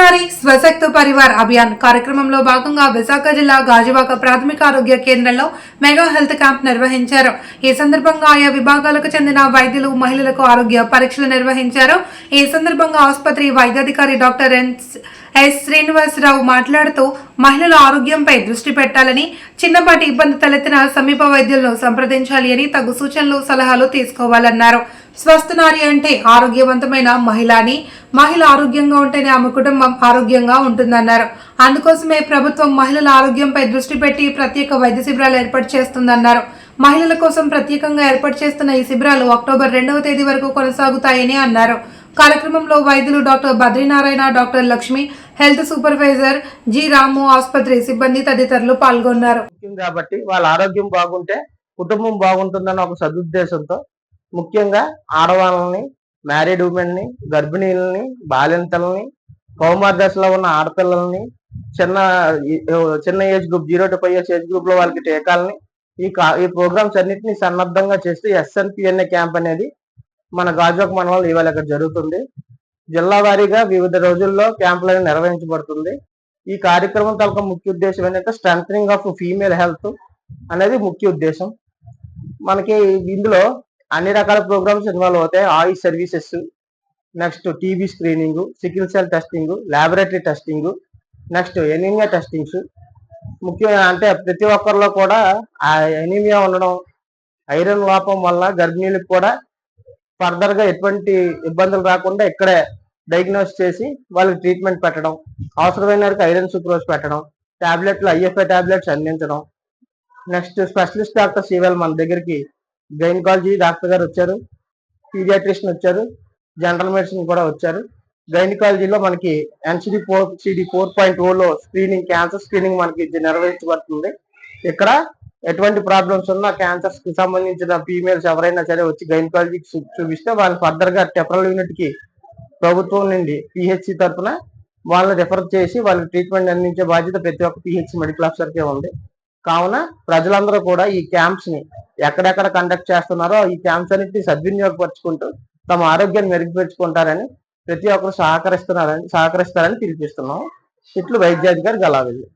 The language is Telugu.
నారి స్వశక్త పరివార్ అభియాన్ కార్యక్రమంలో భాగంగా విశాఖ జిల్లా గాజువాక ప్రాథమిక ఆరోగ్య కేంద్రంలో మెగా హెల్త్ క్యాంప్ నిర్వహించారు. ఈ సందర్భంగా ఆయా విభాగాలకు చెందిన వైద్యులు మహిళలకు ఆరోగ్య పరీక్షలు నిర్వహించారు. ఈ సందర్భంగా ఆసుపత్రి వైద్యాధికారి డాక్టర్ ఎన్ ఎస్ శ్రీనివాసరావు మాట్లాడుతూ మహిళల ఆరోగ్యంపై దృష్టి పెట్టాలని చిన్నపాటి ఇబ్బంది తలెత్తిన సమీప వైద్యులను సంప్రదించాలి అని తగు సూచనలు సలహాలు తీసుకోవాలన్నారు. స్వస్థ నారి అంటే ఆరోగ్యవంతమైన మహిళ అని మహిళ ఆరోగ్యంగా ఉంటేనే ఆమె కుటుంబం ఆరోగ్యంగా ఉంటుందన్నారు. అందుకోసమే ప్రభుత్వం మహిళల ఆరోగ్యంపై దృష్టి పెట్టి ప్రత్యేక వైద్య శిబిరాలు ఏర్పాటు చేస్తుందన్నారు. మహిళల కోసం ప్రత్యేకంగా ఏర్పాటు చేస్తున్న ఈ శిబిరాలు అక్టోబర్ రెండవ తేదీ వరకు కొనసాగుతాయని అన్నారు. కార్యక్రమంలో వైద్యులు doctor Badrinarayana doctor Lakshmi health supervisor G Ramu ఆసుపత్రి సిబ్బంది తదితరులు పాల్గొన్నారు. కాబట్టి వాళ్ళ ఆరోగ్యం బాగుంటే కుటుంబం బాగుంటుందని ఒక సదుద్దేశంతో ముఖ్యంగా ఆడవాళ్ళని మ్యారీడ్ ఉమెన్ని గర్భిణీలని బాలింతలని కౌమార దశలో ఉన్న ఆడపిల్లల్ని చిన్న చిన్న age group zero to five years age గ్రూప్లో వాళ్ళకి టీకాలని ఈ కా- ఈ ప్రోగ్రామ్స్ అన్నిటిని సన్నద్ధంగా చేస్తూ ఎస్ఎన్పిఎన్ఏ క్యాంప్ అనేది మన గాజోక్ మండలంలో ఇవాళ ఇక్కడ జరుగుతుంది. జిల్లా వారీగా వివిధ రోజుల్లో క్యాంపులను నిర్వహించబడుతుంది. ఈ కార్యక్రమం తలక ముఖ్య ఉద్దేశం ఏంటంటే స్ట్రెంగ్ ఆఫ్ ఫీమేల్ హెల్త్ అనేది ముఖ్య ఉద్దేశం. మనకి ఇందులో అన్ని రకాల ప్రోగ్రామ్స్ ఇన్వాల్వ్ అవుతాయి. Ayush services next TB screening sickle cell testing laboratory testing next anaemia testings ముఖ్యంగా అంటే ప్రతి ఒక్కరిలో కూడా ఆ ఎనీమియా ఉండడం ఐరన్ లోపం వల్ల గర్భిణీలకు కూడా ఫర్దర్గా ఎటువంటి ఇబ్బందులు రాకుండా ఇక్కడే డయాగ్నోస్ చేసి వాళ్ళకి ట్రీట్మెంట్ పెట్టడం అవసరమైన వరకు ఐరన్ సుక్రోజ్ పెట్టడం టాబ్లెట్లు ఐఎఫ్ఐ టాబ్లెట్స్ అందించడం. నెక్స్ట్ స్పెషలిస్ట్ డాక్టర్స్ ఇవాళ మన దగ్గరికి గైనకాలజీ డాక్టర్ గారు వచ్చారు పీడియాట్రిషియన్ వచ్చారు జనరల్ మెడిసిన్ కూడా వచ్చారు. గైనకాలజీలో మనకి NCD four CD four point Ola screening cancer screening మనకి ఇది నిర్వహించబడుతుంది. ఇక్కడ ఎటువంటి ప్రాబ్లమ్స్ ఉన్నా క్యాన్సర్స్కి సంబంధించిన ఫీమేల్స్ ఎవరైనా సరే వచ్చి గైనకాలజీకి చూపిస్తే వాళ్ళు ఫర్దర్గా టెఫరల్ యూనిట్కి ప్రభుత్వం నుండి పిహెచ్సి తరఫున వాళ్ళని రిఫర్ చేసి వాళ్ళకి ట్రీట్మెంట్ అందించే బాధ్యత ప్రతి ఒక్క పిహెచ్సి మెడికల్ ఆఫీసర్కే ఉంది. కావున ప్రజలందరూ కూడా ఈ క్యాంప్స్ని ఎక్కడెక్కడ కండక్ట్ చేస్తున్నారో ఈ క్యాంప్స్ అన్నిటిని సద్వినియోగపరుచుకుంటూ తమ ఆరోగ్యాన్ని మెరుగుపరుచుకుంటారని ప్రతి ఒక్కరు సహకరిస్తున్నారని సహకరిస్తారని పిలిపిస్తున్నాం. ఇట్లు వైద్యాధికారి గలావెల్లి